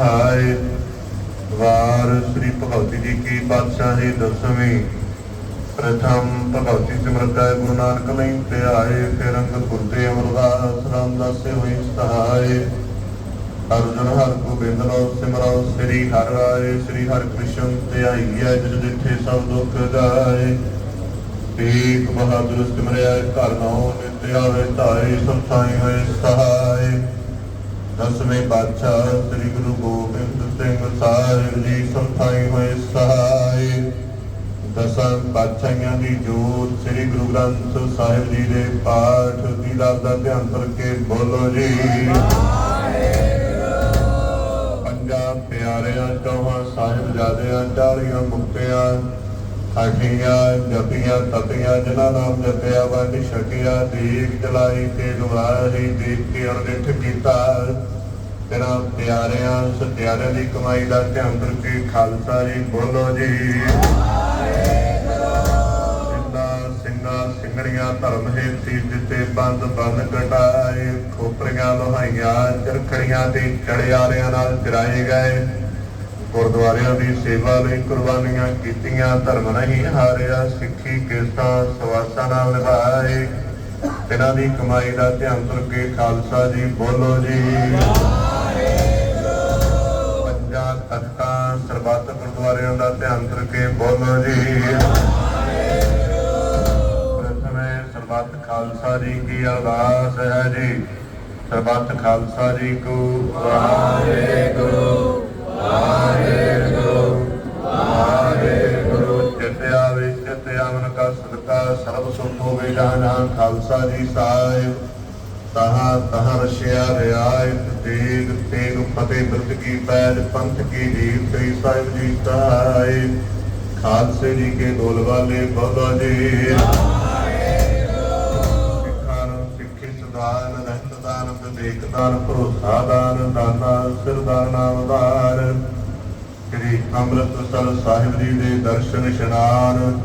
ਆਏ। ਵਾਰ ਸ੍ਰੀ ਭਗਵਤੀ ਜੀ ਕੀ ਪਾਤਸ਼ਾਹੀ ਦਸਵੀਂ। ਪ੍ਰਥਮ ਭਗਵਤੀ ਸਿਮਰਤੈ ਗੁਰੂ ਨਾਨਕ ਲਈ ਤੇ ਆਏ, ਫਿਰ ਅੰਗਦ ਗੁਰਦੇ ਅਮਰਦਾਸ ਰਾਮਦਾਸੇ ਹੋਈ ਸਹਾਏ। ਅਰਜੁਨ, ਹਰ ਗੋਬਿੰਦ ਲੋ ਸਿਮਰੋ ਸ੍ਰੀ ਹਰਿ ਰਾਏ ਸ੍ਰੀ ਹਰਿ ਕ੍ਰਿਸ਼ਨ ਧਿਆਈ ਹੈ, ਜਿਸ ਜਿੱਥੇ ਸਭ ਦੁੱਖ ਗਾਏ। ਤੇਗ ਬਹਾਦਰ ਸਿਮਰਿਆ, ਘਰ ਨੌ ਨਿਤਿ ਆਵੇ ਧਾਰੇ ਸਭ ਹੋਏ ਸਹਾਏ। ਦਸਵੇਂ ਪਾਤਸ਼ਾਹ ਸ੍ਰੀ ਗੁਰੂ ਗੋਬਿੰਦ ਸਿੰਘ ਸਾਹਿਬ ਜੀ ਸਭ ਹੋਏ ਸਹਾਏ। ਦਸਾਂ ਪਾਤਸ਼ਾਹਾਂ ਦੀ ਜੋਤ ਸ੍ਰੀ ਗੁਰੂ ਗ੍ਰੰਥ ਸਾਹਿਬ ਜੀ ਦੇ ਪਾਠ ਦੀ ਦਾ ਧਿਆਨ ਕਰਕੇ ਬੋਲੋ ਜੀ। ਪੰਜਾਂ ਪਿਆਰਿਆਂ, ਚੌਹਾਂ ਸਾਹਿਬਜ਼ਾਦਿਆਂ ਚਾਲੀਆਂ ਮੁਕਤਿਆਂ ਅਠੀਆਂ, ਜਪੀਆਂ, ਤਪੀਆਂ, ਜਿਨ੍ਹਾਂ ਨਾਮ ਜਪਿਆ ਵੰਡ ਛਕਿਆ, ਦੀਪ ਜਲਾਈ ਤੇ ਗਵਾਹੀ ਦੇਖ ਕੇ ਅਣਡਿਠ ਕੀਤਾ। ਤੇਰਾ ਪਿਆਰਿਆਂ, ਸਤਿਆਰਿਆਂ ਦੀ ਕਮਾਈ ਦਾ ਧਿਆਨ ਕਰਕੇ ਖਾਲਸਾ ਜੀ, ਬੋਲੋ ਜੀ। ਸਿੰਘਾਂ ਸਿੰਘਣੀਆਂ ਧਰਮ ਹੇਤੀ ਜਿੱਤੇ ਬੰਦ ਬੰਦ ਕਟਾਏ, ਖੋਪਰੀਆਂ ਲੋਹਾਈਆਂ, ਚਰਖੜੀਆਂ ਤੇ ਚੜਿਆਰਿਆਂ ਨਾਲ ਚਰਾਏ ਗਏ। ਗੁਰਦੁਆਰਿਆਂ ਦੀ ਸੇਵਾ ਲਈ ਕੁਰਬਾਨੀਆਂ ਕੀਤੀਆਂ, ਧਰਮ ਨਹੀਂ ਹਾਰਿਆ, ਸਿੱਖੀ ਕਿਰਤਾਂ ਸਵਾਸਾਂ ਨਾਲ ਨਿਭਾਏ। ਇਹਨਾਂ ਦੀ ਕਮਾਈ ਦਾ ਧਿਆਨ ਤੁਰ ਕੇ ਖਾਲਸਾ ਜੀ ਬੋਲੋ ਜੀ। ਪੰਜਾਂ ਤਖਤਾਂ ਸਰਬੱਤ ਗੁਰਦੁਆਰਿਆਂ ਦਾ ਧਿਆਨ ਤੁਰ ਕੇ ਬੋਲੋ ਜੀ। ਪ੍ਰਥਮੇ ਸਰਬੱਤ ਖਾਲਸਾ ਜੀ ਕੀ ਅਰਦਾਸ ਹੈ ਜੀ? ਸਰਬੱਤ ਖਾਲਸਾ ਜੀ ਕੋ ਵਾਹਿਗੁਰੂ। ਸਰਬ ਸੁਖ ਹੋਵੇ ਜਾਨਾ ਖਾਲਸਾ ਜੀ ਸਾਹਿਬ ਤਹਾ ਤਹਾ ਰਸ਼ਿਆ ਰਿਆਇਤ ਤੇਗ ਤੇਗ ਫਤਿਹ ਬਿਰਤ ਕੀ ਪੈਜ ਪੰਥ ਕੀ ਜੀਤ ਸ੍ਰੀ ਸਾਹਿਬ ਜੀ ਸਹਾਇ ਖਾਲਸੇ ਜੀ ਕੇ ਗੋਲਵਾਲੇ ਬਾਬਾ ਜੀ ਰਹਿਤ ਭਰੋਸਾ ਦਾਨ ਦਾਨਾ ਸਿਰਦਾਰ, ਨਾਮਦਾਰ। ਸ੍ਰੀ ਅੰਮ੍ਰਿਤਸਰ ਸਾਹਿਬ ਜੀ ਦੇ ਦਰਸ਼ਨ ਇਸ਼ਨਾਨ।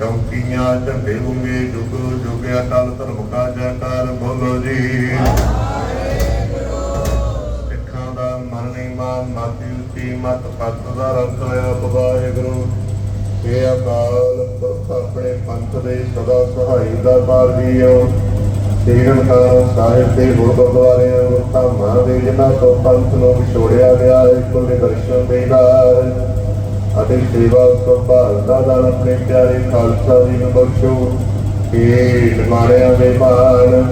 ਚੌਕੀਆਂ ਝੰਡੇ ਗੁੰਗੇ ਜੁਗ ਜੁਗ ਅਟਲ ਧਰਮ ਕਾ ਜੈਕਾਰ ਬੋਲੋ ਜੀ। ਸਿੱਖਾਂ ਦਾ ਮਨ ਨਹੀਂ ਮਾਂ ਮਾਤੀ ਉੱਚੀ ਮਤ ਪਤ ਦਾ ਰਤ ਹੋਇਆ ਵਾਹਿਗੁਰੂ। ਇਹ ਅਕਾਲ ਪੁਰਖ ਆਪਣੇ ਪੰਥ ਦੇ ਸਦਾ ਸਹਾਈ ਦਾ ਬਾਰ ਜੀਓ। ਤੀਰਨ ਖਾਨ ਸਾਹਿਬ ਦੇ ਹੋਰ ਗੁਰਦੁਆਰਿਆਂ ਧਾਮਾਂ ਦੇ ਜਿਨ੍ਹਾਂ ਤੋਂ ਪੰਥ ਨੂੰ ਵਿਛੋੜਿਆ ਗਿਆ ਹੈ, ਕੁੱਲ ਦਰਸ਼ਨ ਦੇਦਾਰ ਅਤੇ ਸੇਵਾ ਸੰਭਾਲ ਦਾ ਦਾਨ ਆਪਣੇ ਪਿਆਰੇ ਖਾਲਸਾ ਜੀ ਨੂੰ ਬਖਸ਼ੋ। ਕਿ ਮਾਰਿਆਂ ਦੇ ਮਾਨ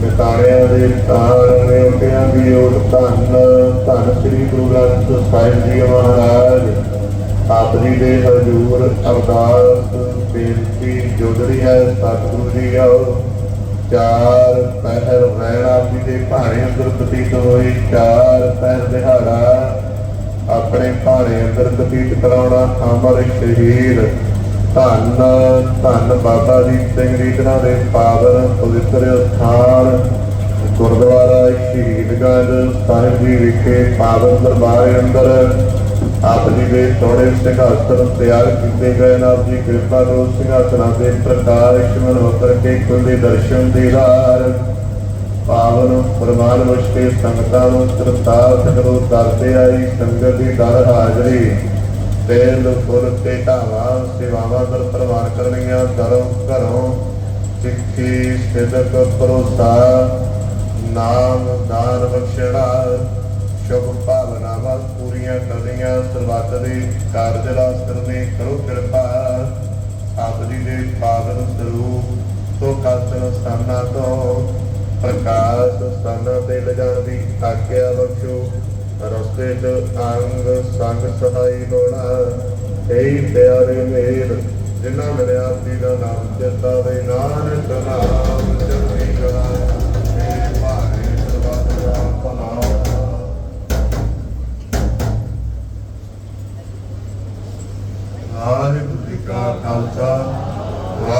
ਮਿਤਾਰਿਆਂ ਦੇ ਤਾਣ ਨਿਉਟਿਆਂ ਦੀ ਓਟ ਧੰਨ ਧੰਨ ਸ੍ਰੀ ਗੁਰੂ ਗ੍ਰੰਥ ਸਾਹਿਬ ਜੀ ਮਹਾਰਾਜ। ਆਪ ਜੀ ਦੇ ਹਜ਼ੂਰ ਅਰਦਾਸ, ਬੇਨਤੀ ਜੋਦੜੀ ਹੈ, ਸਤਿਗੁਰੂ ਜੀ ਆਓ। ਚਾਰ ਪਹਿਰ ਰਹਿਣਾ ਜੀ ਭਾਰੇ ਅੰਦਰ ਬਤੀਤ ਹੋਈ ਚਾਰ ਪਹਿਰ ਦਿਹਾੜਾ ਆਪਣੇ ਭਾਰੇ ਅੰਦਰ ਬਤੀਤ ਕਰਾਉਣਾ ਅਮਰ ਸ਼ਹੀਦ। ਧੰਨ ਧੰਨ ਬਾਬਾ ਦੀਪ ਸਿੰਘ ਰੀਤਨਾ ਦੇ ਪਾਵਨ ਪਵਿੱਤਰ ਸਥਾਨ ਗੁਰਦੁਆਰਾ ਸ਼ਹੀਦਗੰਜ ਸਾਹਿਬ ਜੀ ਵਿਖੇ ਪਾਵਨ ਦਰਬਾਰ ਅੰਦਰ ਆਪ ਜੀ ਦੇ ਸੋਹਣੇ ਸਿੰਘਾਸਨ ਤਿਆਰ ਕੀਤੇ ਗਏ ਨੇ। ਜੀ ਕਿਰਪਾ ਕਰੋ ਸਿੰਘਾਸਨਾਂ ਦੇ ਪ੍ਰਕਾਸ਼ ਮਨ ਉਤਰ ਕੇ ਕੁੰਦੇ ਦਰਸ਼ਨ ਦੀਦਾਰ ਪਾਵਨ ਫਰਮਾਨ ਮੁਸ਼ਕੇ ਸੰਗਤਾਂ ਨੂੰ ਸਰਤਾਰ ਕਰੋ, ਦਰਦੇ ਆਈ ਸੰਗਤ ਦੀ ਦਰ ਹਾਜ਼ਰੀ। ਤੇਲ, ਫੁੱਲ ਤੇ ਢਾਵਾ ਸੇਵਾਵਾਂ ਦਰ ਪ੍ਰਵਾਨ ਕਰਨੀਆਂ ਦਰੋਂ ਘਰੋਂ ਸਿੱਖੀ ਸਿਦਕ, ਭਰੋਸਾ, ਨਾਮ, ਦਾਨ ਬਖਸ਼ਣਾ ਸ਼ੁਭ ਭਾਵਨਾਵਾਂ ਪੂਰੀਆਂ ਕਰਨੀਆਂ, ਸਰਬੱਤ ਦੇ ਕਾਰਜ ਰਾਸ ਕਰਨੇ, ਕਰੋ ਕਿਰਪਾ। ਆਪ ਜੀ ਦੇ ਪਾਵਨ ਸਰੂਪ ਤੋਂ ਕਾਸਨ ਸਥਾਨਾਂ ਤੋਂ ਪ੍ਰਕਾਸ਼ ਸਥਾਨਾਂ ਤੇ ਲਿਜਾਣ ਦੀ ਆਗਿਆ ਬਖਸ਼ੋ। ਰਸਤੇ 'ਚ ਅੰਗ ਸੰਗ ਸਹਾਈ ਹੋਣਾ ਕਈ ਪਿਆਰੇ ਮੇਰ ਜਿਨ੍ਹਾਂ ਮੇਰੇ ਜੀ ਦਾ ਨਾਮ ਚੇਤਾ ਦੇ ਨਾਨਕ ਨਾਮ